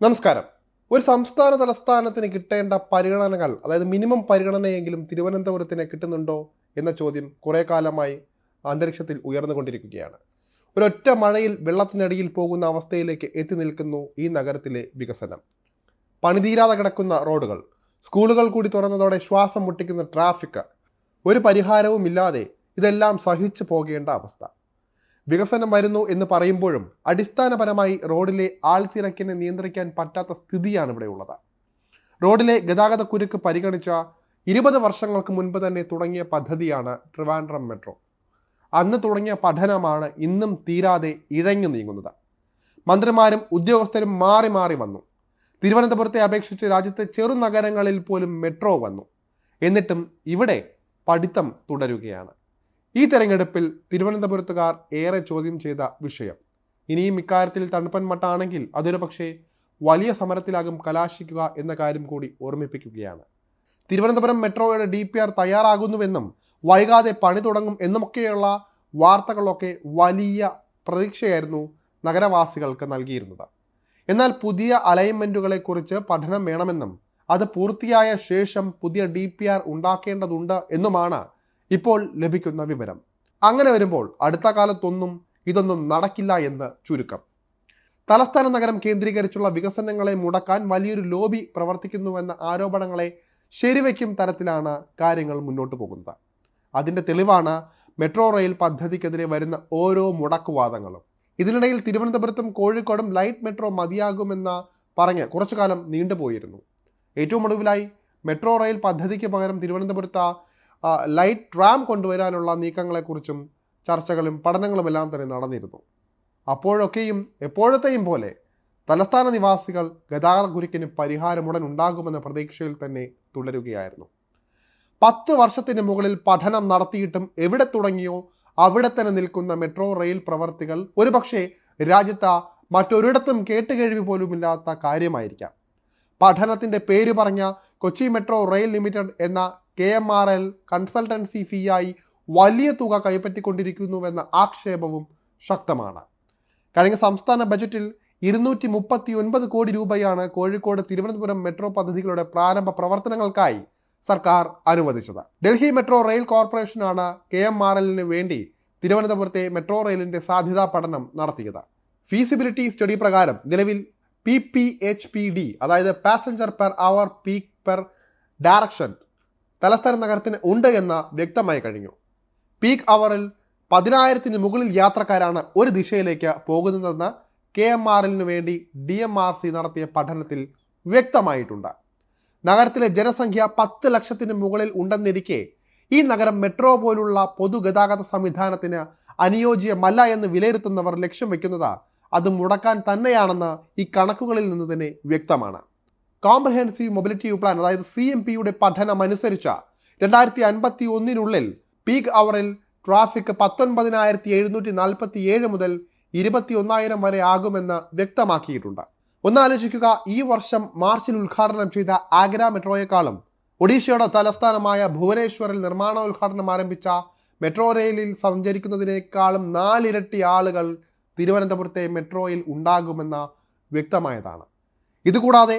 നമസ്കാരം. ഒരു സംസ്ഥാന തലസ്ഥാനത്തിന് കിട്ടേണ്ട പരിഗണനകൾ അതായത് മിനിമം പരിഗണനയെങ്കിലും തിരുവനന്തപുരത്തിന് കിട്ടുന്നുണ്ടോ എന്ന ചോദ്യം കുറേ കാലമായി അന്തരീക്ഷത്തിൽ ഉയർന്നുകൊണ്ടിരിക്കുകയാണ് ഒരൊറ്റ മഴയിൽ വെള്ളത്തിനടിയിൽ പോകുന്ന അവസ്ഥയിലേക്ക് എത്തി നിൽക്കുന്നു ഈ നഗരത്തിലെ വികസനം. പണിതീരാതെ കിടക്കുന്ന റോഡുകൾ സ്കൂളുകൾ കൂടി തുറന്നതോടെ ശ്വാസം മുട്ടിക്കുന്ന ട്രാഫിക് ഒരു പരിഹാരവും ഇല്ലാതെ ഇതെല്ലാം സഹിച്ചു പോകേണ്ട അവസ്ഥ. വികസനം വരുന്നു എന്ന് പറയുമ്പോഴും അടിസ്ഥാനപരമായി റോഡിലെ ആൾത്തിരക്കിനെ നിയന്ത്രിക്കാൻ പറ്റാത്ത സ്ഥിതിയാണ് ഇവിടെ ഉള്ളത്. റോഡിലെ ഗതാഗത കുരുക്ക് പരിഗണിച്ച ഇരുപത് വർഷങ്ങൾക്ക് മുൻപ് തന്നെ തുടങ്ങിയ പദ്ധതിയാണ് ട്രിവാൻഡ്രം മെട്രോ. അന്ന് തുടങ്ങിയ പഠനമാണ് ഇന്നും തീരാതെ ഇഴഞ്ഞു നീങ്ങുന്നത്. മന്ത്രിമാരും ഉദ്യോഗസ്ഥരും മാറി മാറി വന്നു. തിരുവനന്തപുരത്തെ അപേക്ഷിച്ച് രാജ്യത്തെ ചെറുനഗരങ്ങളിൽ പോലും മെട്രോ വന്നു. എന്നിട്ടും ഇവിടെ പഠിത്തം തുടരുകയാണ്. ഈ തെരഞ്ഞെടുപ്പിൽ തിരുവനന്തപുരത്തുകാർ ഏറെ ചോദ്യം ചെയ്ത വിഷയം. ഇനിയും ഇക്കാര്യത്തിൽ തണുപ്പൻ മട്ടാണെങ്കിൽ അതൊരു പക്ഷേ വലിയ സമരത്തിലാകും കലാശിക്കുക എന്ന കാര്യം കൂടി ഓർമ്മിപ്പിക്കുകയാണ്. തിരുവനന്തപുരം മെട്രോയുടെ ഡി പി ആർ തയ്യാറാകുന്നുവെന്നും വൈകാതെ പണി തുടങ്ങും എന്നുമൊക്കെയുള്ള വാർത്തകളൊക്കെ വലിയ പ്രതീക്ഷയായിരുന്നു നഗരവാസികൾക്ക് നൽകിയിരുന്നത്. എന്നാൽ പുതിയ അലൈൻമെന്റുകളെക്കുറിച്ച് പഠനം വേണമെന്നും അത് പൂർത്തിയായ ശേഷം പുതിയ ഡി പി ആർ ഉണ്ടാക്കേണ്ടതുണ്ട് എന്നുമാണ് ഇപ്പോൾ ലഭിക്കുന്ന വിവരം. അങ്ങനെ വരുമ്പോൾ അടുത്ത കാലത്തൊന്നും ഇതൊന്നും നടക്കില്ല എന്ന് ചുരുക്കം. തലസ്ഥാന നഗരം കേന്ദ്രീകരിച്ചുള്ള വികസനങ്ങളെ മുടക്കാൻ വലിയൊരു ലോബി പ്രവർത്തിക്കുന്നുവെന്ന ആരോപണങ്ങളെ ശരിവയ്ക്കും തരത്തിലാണ് കാര്യങ്ങൾ മുന്നോട്ട് പോകുന്നത്. അതിന്റെ തെളിവാണ് മെട്രോ റെയിൽ പദ്ധതിക്കെതിരെ വരുന്ന ഓരോ മുടക്കുവാദങ്ങളും. ഇതിനിടയിൽ തിരുവനന്തപുരത്തും കോഴിക്കോടും ലൈറ്റ് മെട്രോ മതിയാകുമെന്ന പറഞ്ഞ് കുറച്ചു കാലം നീണ്ടുപോയിരുന്നു. ഏറ്റവും ഒടുവിലായി മെട്രോ റെയിൽ പദ്ധതിക്ക് പകരം തിരുവനന്തപുരത്ത് ലൈറ്റ് ട്രാം കൊണ്ടുവരാനുള്ള നീക്കങ്ങളെക്കുറിച്ചും ചർച്ചകളും പഠനങ്ങളുമെല്ലാം തന്നെ നടന്നിരുന്നു. അപ്പോഴൊക്കെയും എപ്പോഴത്തെയും പോലെ തലസ്ഥാന നിവാസികൾ ഗതാഗത കുരുക്കിന് പരിഹാരമുടൻ ഉണ്ടാകുമെന്ന പ്രതീക്ഷയിൽ തന്നെ തുടരുകയായിരുന്നു. പത്ത് വർഷത്തിന് മുകളിൽ പഠനം നടത്തിയിട്ടും എവിടെ തുടങ്ങിയോ അവിടെ തന്നെ നിൽക്കുന്ന മെട്രോ റെയിൽ പ്രവർത്തികൾ ഒരുപക്ഷെ രാജ്യത്ത് മറ്റൊരിടത്തും കേട്ടുകേഴ്വി പോലുമില്ലാത്ത കാര്യമായിരിക്കാം. പഠനത്തിന്റെ പേര് പറഞ്ഞ കൊച്ചി മെട്രോ റെയിൽ ലിമിറ്റഡ് എന്ന K M R L consultancy ഫീയായി വലിയ തുക കൈപ്പറ്റിക്കൊണ്ടിരിക്കുന്നുവെന്ന ആക്ഷേപവും ശക്തമാണ്. കഴിഞ്ഞ സംസ്ഥാന ബജറ്റിൽ ഇരുന്നൂറ്റി മുപ്പത്തി ഒൻപത് കോടി രൂപയാണ് കോഴിക്കോട് തിരുവനന്തപുരം മെട്രോ പദ്ധതികളുടെ പ്രാരംഭ പ്രവർത്തനങ്ങൾക്കായി സർക്കാർ അനുവദിച്ചത്. ഡൽഹി മെട്രോ റെയിൽ കോർപ്പറേഷനാണ് കെ എം ആർ എല്ലിന് വേണ്ടി തിരുവനന്തപുരത്തെ മെട്രോ റെയിലിന്റെ സാധ്യതാ പഠനം നടത്തിയത്. ഫീസിബിലിറ്റി സ്റ്റഡി പ്രകാരം നിലവിൽ P P H P D അതായത് passenger per hour peak per direction തലസ്ഥാന നഗരത്തിന് ഉണ്ട് എന്ന് വ്യക്തമായി കഴിഞ്ഞു. പീക്ക് അവറിൽ പതിനായിരത്തിന് മുകളിൽ യാത്രക്കാരാണ് ഒരു ദിശയിലേക്ക് പോകുന്നതെന്ന് കെ എം ആറിനു വേണ്ടി ഡി എം ആർ സി നടത്തിയ പഠനത്തിൽ വ്യക്തമായിട്ടുണ്ട്. നഗരത്തിലെ ജനസംഖ്യ പത്ത് ലക്ഷത്തിന് മുകളിൽ ഉണ്ടെന്നിരിക്കെ ഈ നഗരം മെട്രോ പോലുള്ള പൊതുഗതാഗത സംവിധാനത്തിന് അനുയോജ്യമല്ല എന്ന് വിലയിരുത്തുന്നവർ ലക്ഷ്യം വയ്ക്കുന്നത് അത് മുടക്കാൻ തന്നെയാണെന്ന് ഈ കണക്കുകളിൽ നിന്ന് തന്നെ വ്യക്തമാണ്. കോംപ്രഹെൻസീവ് മൊബിലിറ്റി പ്ലാൻ അതായത് സി എം പിയുടെ പഠനം അനുസരിച്ച് രണ്ടായിരത്തി അൻപത്തി ഒന്നിനുള്ളിൽ പീക്ക് അവറിൽ ട്രാഫിക് പത്തൊൻപതിനായിരത്തി എഴുന്നൂറ്റി നാൽപ്പത്തി ഏഴ് മുതൽ ഇരുപത്തി ഒന്നായിരം വരെ ആകുമെന്ന് വ്യക്തമാക്കിയിട്ടുണ്ട്. ഒന്നാലോചിക്കുക ഈ വർഷം മാർച്ചിൽ ഉദ്ഘാടനം ചെയ്ത ആഗ്ര മെട്രോയെക്കാളും ഒഡീഷയുടെ തലസ്ഥാനമായ ഭുവനേശ്വറിൽ നിർമ്മാണോദ്ഘാടനം ആരംഭിച്ച മെട്രോ റെയിലിൽ സഞ്ചരിക്കുന്നതിനേക്കാളും നാലിരട്ടി ആളുകൾ തിരുവനന്തപുരത്തെ മെട്രോയിൽ ഉണ്ടാകുമെന്ന വ്യക്തമായതാണ്. ഇതുകൂടാതെ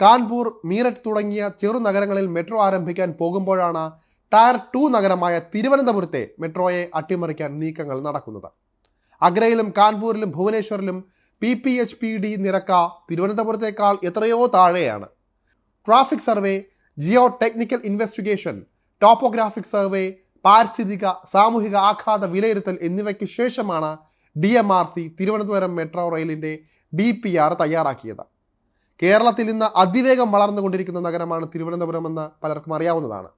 കാൺപൂർ മീററ്റ് തുടങ്ങിയ ചെറു നഗരങ്ങളിൽ മെട്രോ ആരംഭിക്കാൻ പോകുമ്പോഴാണ് ടയർ ടു നഗരമായ തിരുവനന്തപുരത്തെ മെട്രോയെ അട്ടിമറിക്കാൻ നീക്കങ്ങൾ നടക്കുന്നത്. അഗ്രയിലും കാൺപൂരിലും ഭുവനേശ്വറിലും P P H P D നിരക്ക തിരുവനന്തപുരത്തേക്കാൾ എത്രയോ താഴെയാണ്. Traffic survey geotechnical investigation topographic survey പാരിസ്ഥിതിക സാമൂഹിക ആഘാത വിലയിരുത്തൽ എന്നിവയ്ക്ക് ശേഷമാണ് D M R C Thiruvananthapuram metro റെയിലിന്റെ D P R തയ്യാറാക്കിയത്. കേരളത്തിൽ ഇന്ന് അതിവേഗം വളർന്നുകൊണ്ടിരിക്കുന്ന നഗരമാണ് തിരുവനന്തപുരം എന്ന് പലർക്കും അറിയാവുന്നതാണ്.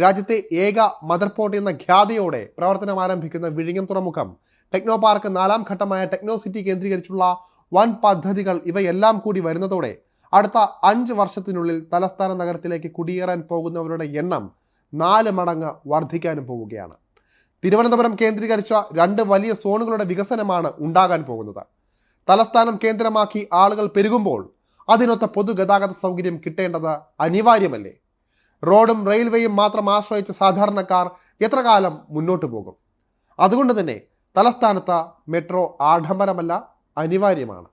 രാജ്യത്തെ ഏക മദർപോർട്ട് എന്ന ഖ്യാതിയോടെ പ്രവർത്തനം ആരംഭിക്കുന്ന വിഴിഞ്ഞം തുറമുഖം ടെക്നോ പാർക്ക് നാലാം ഘട്ടമായ ടെക്നോ സിറ്റി കേന്ദ്രീകരിച്ചുള്ള വൻ പദ്ധതികൾ ഇവയെല്ലാം കൂടി വരുന്നതോടെ അടുത്ത അഞ്ച് വർഷത്തിനുള്ളിൽ തലസ്ഥാന നഗരത്തിലേക്ക് കുടിയേറാൻ പോകുന്നവരുടെ എണ്ണം നാല് മടങ്ങ് വർദ്ധിക്കാനും പോവുകയാണ്. തിരുവനന്തപുരം കേന്ദ്രീകരിച്ച രണ്ട് വലിയ സോണുകളുടെ വികസനമാണ് ഉണ്ടാകാൻ പോകുന്നത്. തലസ്ഥാനം കേന്ദ്രമാക്കി ആളുകൾ പെരുകുമ്പോൾ അതിനൊത്ത പൊതുഗതാഗത സൗകര്യം കിട്ടേണ്ടത് അനിവാര്യമല്ലേ? റോഡും റെയിൽവേയും മാത്രം ആശ്രയിച്ച സാധാരണക്കാർ എത്ര കാലം മുന്നോട്ട് പോകും? അതുകൊണ്ട് തന്നെ തലസ്ഥാനത്ത് മെട്രോ ആഡംബരമല്ല അനിവാര്യമാണ്.